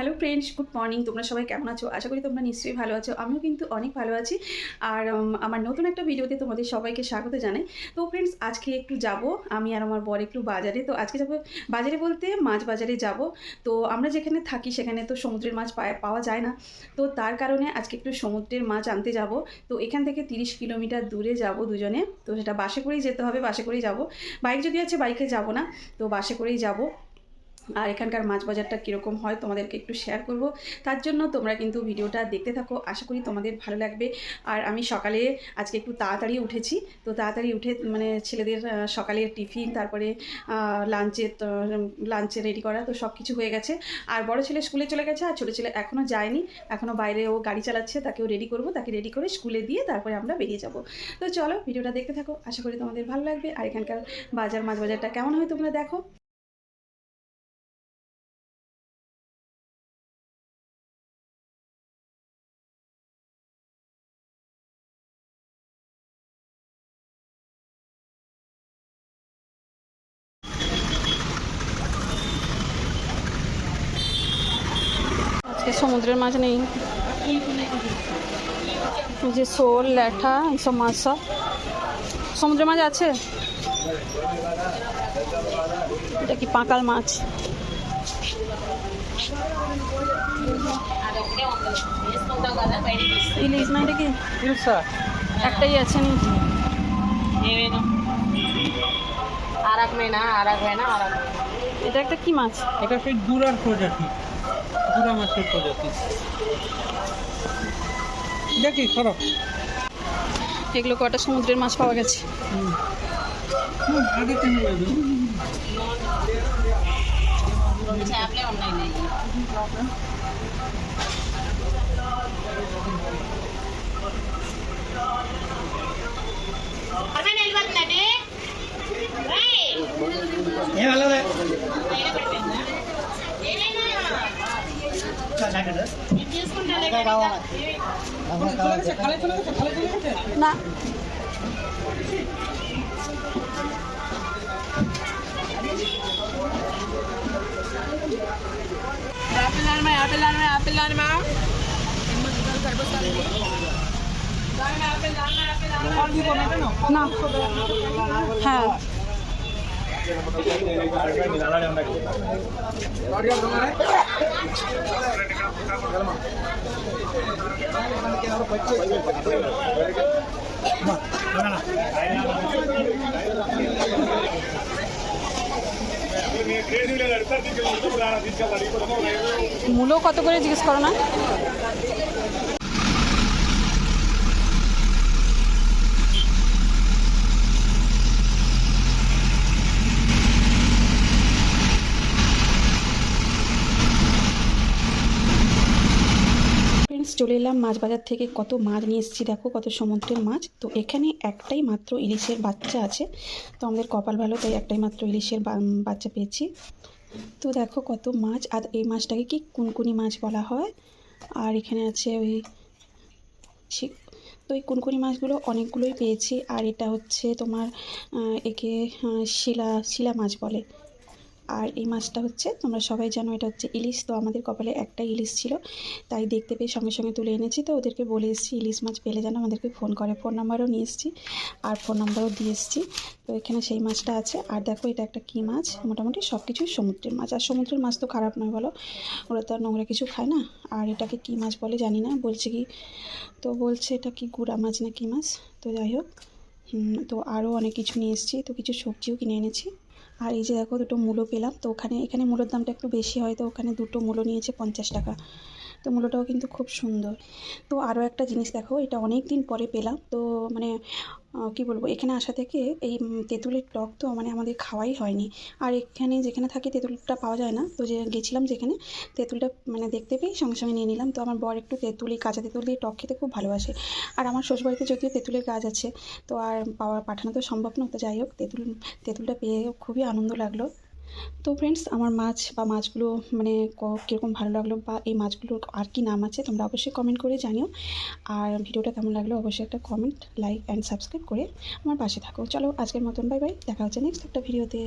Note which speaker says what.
Speaker 1: Hello friends good morning তোমরা সবাই কেমন আছো? আশা করি তোমরা নিশ্চয়ই ভালো আছো। আমিও কিন্তু অনেক ভালো আছি। আর আমার নতুন একটা ভিডিওতে তোমাদের সবাইকে স্বাগত জানাই। তো ফ্রেন্ডস আজকে একটু যাব। আমি আর আমার বর একটু বাজারে। তো, আজকে যাব বাজারে বলতে মাছ বাজারে যাব। তো, আমরা যেখানে থাকি সেখানে তো সমুদ্রের মাছ পাওয়া যায় না। তো, তার কারণে আজকে একটু সমুদ্রের মাছ আনতে যাব। তো, এখান থেকে তিরিশ কিলোমিটার দূরে যাব দুজনে। তো, সেটা বাসে করেই যেতে হবে, বাসে করেই যাব। বাইক যদি আছে, বাইকে যাব না। তো, বাসে করেই যাব। আর এখানকার মাছ বাজারটা কীরকম হয় তোমাদেরকে একটু শেয়ার করব। তার জন্য তোমরা কিন্তু ভিডিওটা দেখতে থাকো, আশা করি তোমাদের ভালো লাগবে। আর আমি সকালে আজকে একটু তাড়াতাড়ি উঠেছি, তো তাড়াতাড়ি উঠে মানে ছেলেদের সকালের টিফিন, তারপরে লাঞ্চের লাঞ্চে রেডি করা, তো সব কিছু হয়ে গেছে। আর বড় ছেলে স্কুলে চলে গেছে আর ছোটো ছেলে এখনও যায়নি এখনও বাইরে ও গাড়ি চালাচ্ছে, তাকেও রেডি করব, তাকে রেডি করে স্কুলে দিয়ে তারপরে আমরা বেরিয়ে যাব। তো চলো ভিডিওটা দেখতে থাকো, আশা করি তোমাদের ভালো লাগবে। আর এখানকার বাজার মাছ বাজারটা কেমন হয় তোমরা দেখো। আজকে সমুদ্রের মাছ নেই। যে শোল ল্যাঠা এইসব মাছ সব। সমুদ্রের মাছ আছে? এটা কি পাঁকাল মাছ? ইলিশ না এটা কি? একটাই আছে নি।
Speaker 2: আরাক মেনা আরাক মেনা আরাক
Speaker 1: এটা একটা কি মাছ?
Speaker 3: এটা সেই দূরার প্রজাতি। গুড়া মাছের প্রজাতি। দেখি সরব
Speaker 1: এগুলো কটা সমুদ্রের মাছ পাওয়া গেছে।
Speaker 3: আগে
Speaker 1: না
Speaker 2: యాపిల్ ఆనమా యాపిల్ ఆనమా యాపిల్ ఆనమా
Speaker 1: না হ্যাঁ মূলো কত করে জিজ্ঞেস করো না ফ্রেন্ডস চলে এলাম মাছ বাজার থেকে। কত মাছ নিয়ে এসেছি দেখো, কত সমুদ্রের মাছ। তো এখানে একটাই মাত্র ইলিশের বাচ্চা আছে। তো আমাদের কপাল ভালো, তাই একটাই মাত্র ইলিশের বাচ্চা পেয়েছি। তো দেখো কত মাছ। আর এই মাছটাকে কি কুনকুনি মাছ বলা হয়? আর এখানে আছে ওই তো এই কুনকুনি মাছগুলো অনেকগুলোই পেয়েছি। আর এটা হচ্ছে তোমার একে শিলা শিলা মাছ বলে। আর এই মাছটা হচ্ছে, তোমরা সবাই জানো এটা হচ্ছে ইলিশ, তো আমাদের কপালে একটা ইলিশ ছিল, তাই দেখতে পেয়ে সঙ্গে সঙ্গে তুলে এনেছি, তো ওদেরকে বলে এসেছি, ইলিশ মাছ পেলে যেন আমাদেরকে ফোন করে। ফোন নাম্বারও নিয়ে এসেছি আর ফোন নাম্বারও দিয়ে এসেছি, তো এখানে সেই মাছটা আছে। আর দেখো এটা একটা কী মাছ? মোটামুটি সব কিছুই সমুদ্রের মাছ। আর সমুদ্রের মাছ তো খারাপ নয় বলো, ওরা তো আর নোংরা কিছু খায় না। আর এটাকে কী মাছ বলে জানি না, বলছে কি, তো বলছে এটা কি গুড়া মাছ না কী মাছ? তো যাই হোক তো আরও অনেক কিছু নিয়ে এসেছি, তো কিছু সবজিও কিনে এনেছি। আর এই যে দেখো দুটো মূলো পেলাম, তো ওখানে, এখানে মূলোর দামটা একটু বেশি হয়, তো ওখানে দুটো মূলো নিয়েছে পঞ্চাশ টাকা। তো মূলোটাও কিন্তু খুব সুন্দর। তো আরও একটা জিনিস দেখো, এটা অনেক দিন পরে পেলাম। তো মানে কি বলব, এখানে আসা থেকে এই তেঁতুলের টক তো মানে আমাদের খাওয়াই হয়নি। আর এখানে যেখানে থাকি তেঁতুলটা পাওয়া যায় না। তো যে গেছিলাম যেখানে, তেঁতুলটা মানে দেখতে পেয়ে সঙ্গে সঙ্গে নিয়ে নিলাম। তো আমার বর একটু তেঁতুলি, কাঁচা তেঁতুল দিয়ে টক খেতে খুব ভালোবাসে। আর আমার শ্বশুরবাড়িতে যদিও তেঁতুলের গাছ আছে, তো আর পাওয়া, পাঠানো তো সম্ভব না। তো যাই হোক, তেঁতুল, তেঁতুলটা পেয়ে খুবই আনন্দ লাগল। তো ফ্রেন্ডস আমার মাছ বা মাছগুলো মানে কীরকম ভালো লাগল বা এই মাছগুলোর আর কি নাম আছে, তোমরা অবশ্যই কমেন্ট করে জানিও। আর ভিডিওটা কেমন লাগল অবশ্যই একটা কমেন্ট লাইক অ্যান্ড সাবস্ক্রাইব করে আমার পাশে থাকো। চলো আজকের মতন বাই বাই দেখা হচ্ছে নেক্সট একটা ভিডিওতে